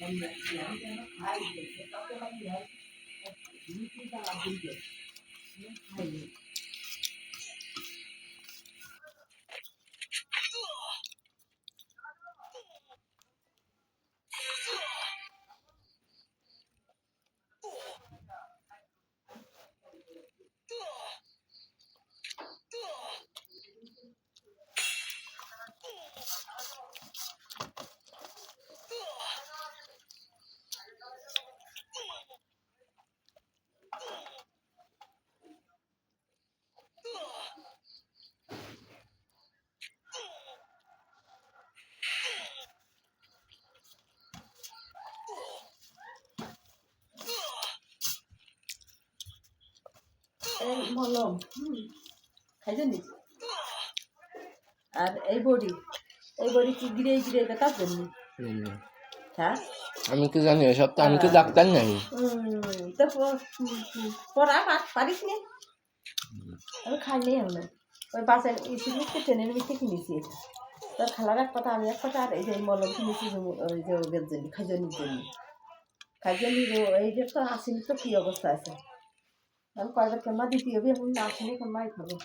এই মলম খাইছো নি আর এই বড়ি এই বড়ি কি গিরে গিরে কাজ জন্য? হ্যাঁ? আমি কি জানি এসব তো আমি তো ডাক্তার নাই। তো পড়া পারিস নি? আমি খাইনি আমরা ওই বাসায় ইসিলিশকে ট্রেনের ভিতরে কিনেছি এটা। তোর খালার এক কথা আমি এক কথা আর এই যে মলম কিনেছি ওই যে ওদের জন্য খাইজনির জন্য। খাইজনির এই যে তো আসেনি তো কী অবস্থা আছে? আমি কয়বার কেমন দিতে হবে এখন না আসেনি কেমন খাবো